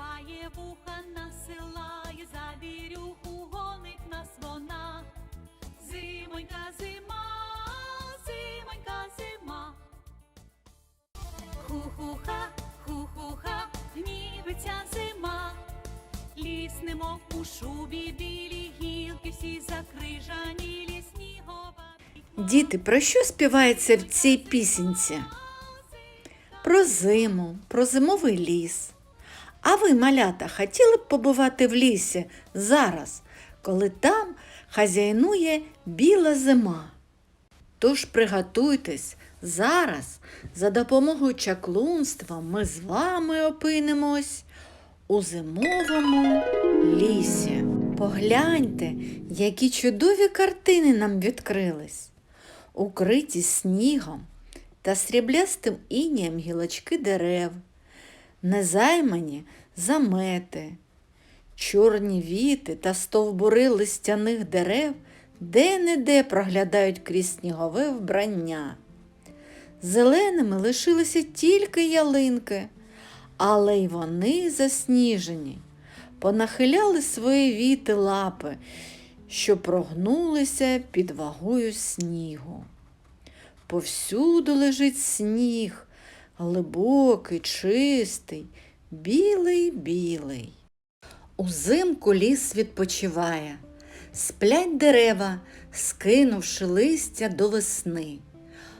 чіпає вуха, насилає завірюху, гонить нас вона. Зимонька зима, зимонька зима. Ху-ху-ха, ху-ху-ха, гнівиться зима. Ліс немов у шубі білі гілки, всі закрижані ліснігова. Діти, про що співається в цій пісенці? Про зиму, про зимовий ліс. А ви, малята, хотіли б побувати в лісі зараз, коли там хазяйнує біла зима? Тож приготуйтесь, зараз за допомогою чаклунства ми з вами опинимось у зимовому лісі. Погляньте, які чудові картини нам відкрились. Укриті снігом та сріблястим іням гілочки дерев, незаймані замети, чорні віти та стовбури листяних дерев де-не-де проглядають крізь снігове вбрання. Зеленими лишилися тільки ялинки, але й вони засніжені, понахиляли свої віти лапи, що прогнулися під вагою снігу. Повсюду лежить сніг, глибокий, чистий, білий, білий. Узимку ліс відпочиває, сплять дерева, скинувши листя до весни.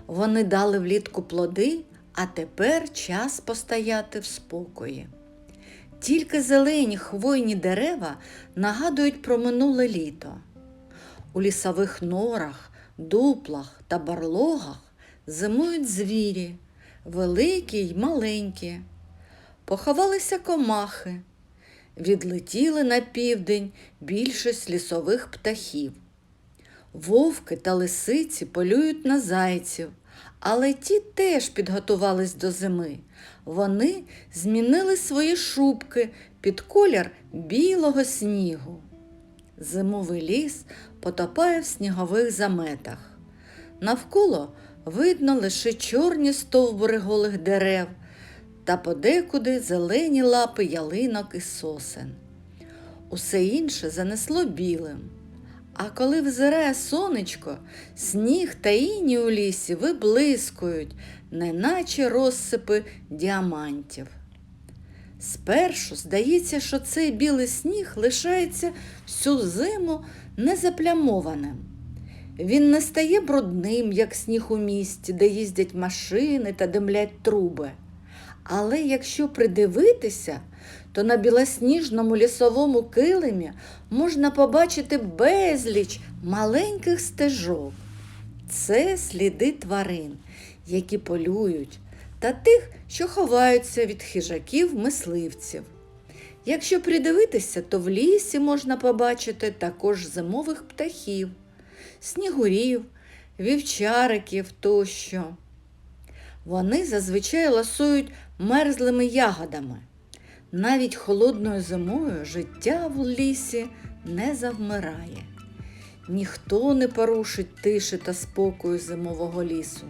Вони дали влітку плоди, а тепер час постояти в спокої. Тільки зелені хвойні дерева нагадують про минуле літо. У лісових норах, дуплах та барлогах зимують звірі, великі й маленькі. Поховалися комахи, відлетіли на південь більшість лісових птахів. Вовки та лисиці полюють на зайців, але ті теж підготувались до зими. Вони змінили свої шубки під колір білого снігу. Зимовий ліс потопає в снігових заметах. Навколо видно лише чорні стовбури голих дерев та подекуди зелені лапи ялинок і сосен. Усе інше занесло білим. А коли взирає сонечко, сніг та іні у лісі виблискують, неначе розсипи діамантів. Спершу здається, що цей білий сніг лишається всю зиму незаплямованим. Він не стає брудним, як сніг у місті, де їздять машини та димлять труби. Але якщо придивитися, то на білосніжному лісовому килимі можна побачити безліч маленьких стежок. Це сліди тварин, які полюють, та тих, що ховаються від хижаків мисливців. Якщо придивитися, то в лісі можна побачити також зимових птахів, снігурів, вівчариків тощо. Вони зазвичай ласують мерзлими ягодами. Навіть холодною зимою життя в лісі не завмирає. Ніхто не порушить тиші та спокою зимового лісу.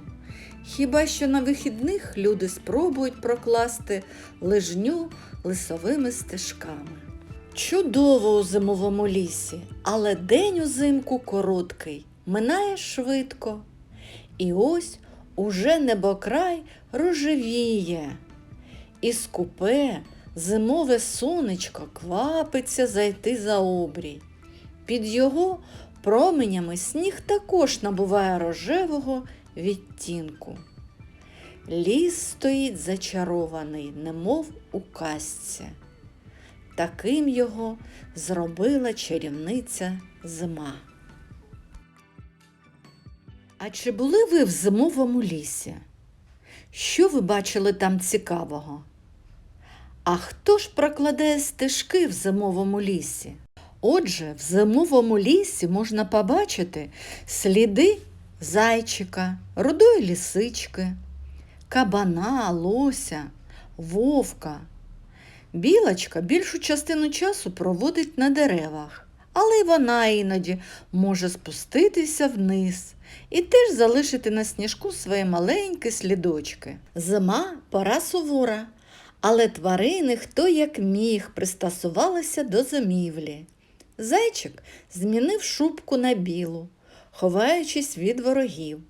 Хіба що на вихідних люди спробують прокласти лижню лисовими стежками. Чудово у зимовому лісі, але день узимку короткий, минає швидко. І ось уже небокрай рожевіє. І скупе зимове сонечко квапиться зайти за обрій. Під його променями сніг також набуває рожевого відтінку. Ліс стоїть зачарований, немов у казці. Таким його зробила чарівниця зима. А чи були ви в зимовому лісі? Що ви бачили там цікавого? А хто ж прокладає стежки в зимовому лісі? Отже, в зимовому лісі можна побачити сліди зайчика, рудої лісички, кабана, лося, вовка. Білочка більшу частину часу проводить на деревах, але й вона іноді може спуститися вниз і теж залишити на сніжку свої маленькі слідочки. Зима пора сувора, але тварини хто як міг пристосувалися до зимівлі. Зайчик змінив шубку на білу, ховаючись від ворогів.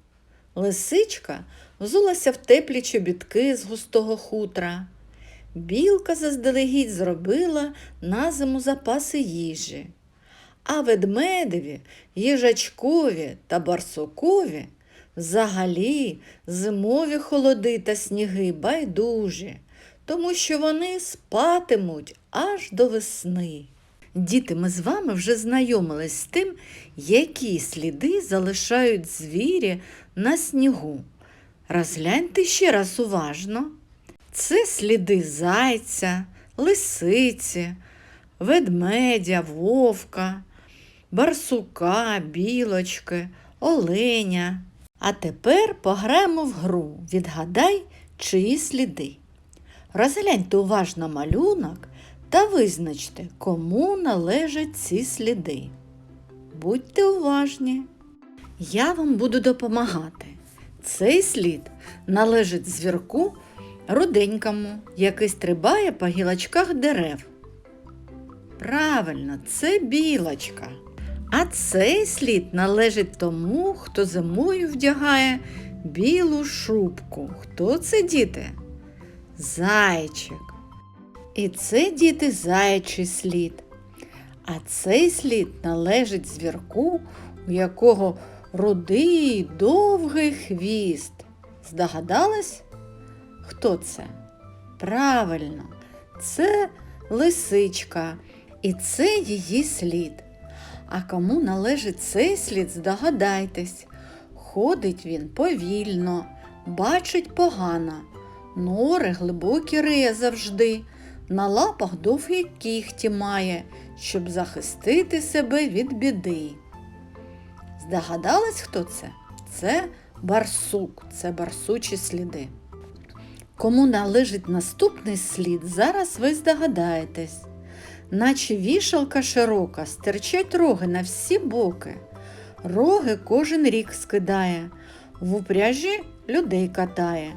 Лисичка взулася в теплі чобітки з густого хутра. Білка заздалегідь зробила на зиму запаси їжі, а ведмедеві, їжачкові та барсукові взагалі зимові холоди та сніги байдужі, тому що вони спатимуть аж до весни. Діти, ми з вами вже знайомились з тим, які сліди залишають звірі на снігу. Розгляньте ще раз уважно. Це сліди зайця, лисиці, ведмедя, вовка, барсука, білочки, оленя. А тепер пограємо в гру. Відгадай, чиї сліди. Розгляньте уважно малюнок та визначте, кому належать ці сліди. Будьте уважні. Я вам буду допомагати. Цей слід належить звірку руденькому, який стрибає по гілочках дерев. Правильно, це білочка. А цей слід належить тому, хто зимою вдягає білу шубку. Хто це діти? Зайчик. І це діти заячий слід. А цей слід належить звірку, у якого рудий довгий хвіст. Здогадались? Хто це? Правильно, це лисичка, і це її слід. А кому належить цей слід, здогадайтесь. Ходить він повільно, бачить погано, нори глибокі риє завжди, на лапах довгі кіхті має, щоб захистити себе від біди. Здогадались, хто це? Це барсук, це барсучі сліди. Кому належить наступний слід, зараз ви здогадаєтесь. Наче вішалка широка, стирчать роги на всі боки. Роги кожен рік скидає, в упряжі людей катає.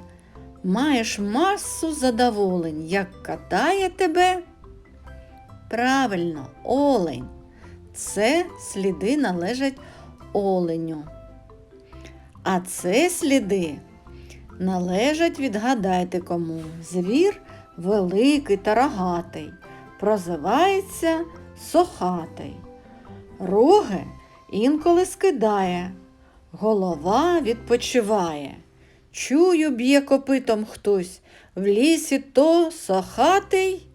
Маєш масу задоволень, як катає тебе. Правильно, олень. Це сліди належать оленю. А це сліди належать, відгадайте кому. Звір великий та рогатий, прозивається сохатий. Роги інколи скидає, голова відпочиває. Чую, б'є копитом хтось, в лісі то сохатий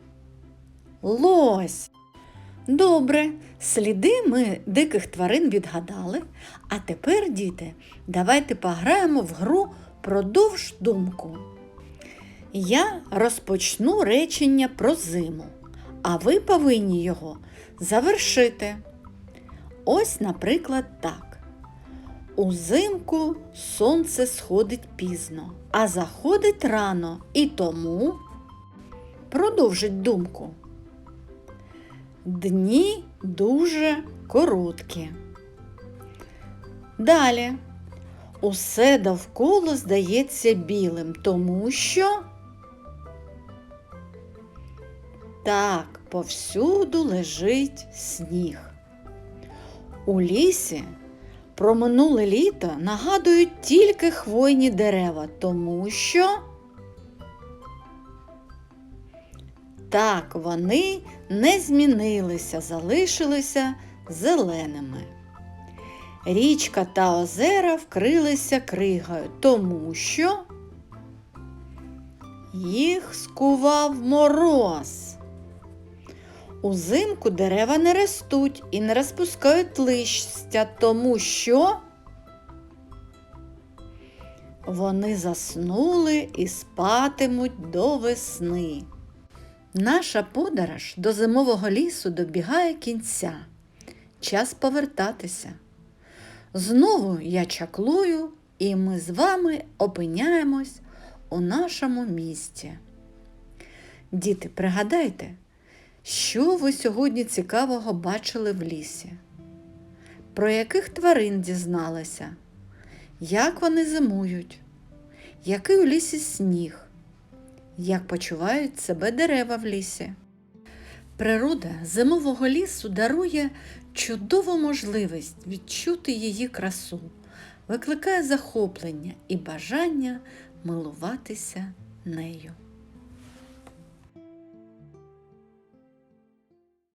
лось. Добре, сліди ми диких тварин відгадали, а тепер, діти, давайте пограємо в гру продовж думку. Я розпочну речення про зиму, а ви повинні його завершити. Ось, наприклад, так. Узимку сонце сходить пізно, а заходить рано і тому продовжить думку. Дні дуже короткі. Далі. Усе довкола здається білим, тому що так, повсюду лежить сніг. У лісі про минуле літо нагадують тільки хвойні дерева, тому що так, вони не змінилися, залишилися зеленими. Річка та озера вкрилися кригою, тому що їх скував мороз. Узимку дерева не ростуть і не розпускають листя, тому що вони заснули і спатимуть до весни. Наша подорож до зимового лісу добігає кінця. Час повертатися. Знову я чаклую, і ми з вами опиняємось у нашому місті. Діти, пригадайте, що ви сьогодні цікавого бачили в лісі? Про яких тварин дізналися? як вони зимують, який у лісі сніг, як почувають себе дерева в лісі. Природа зимового лісу дарує чудову можливість відчути її красу, викликає захоплення і бажання милуватися нею.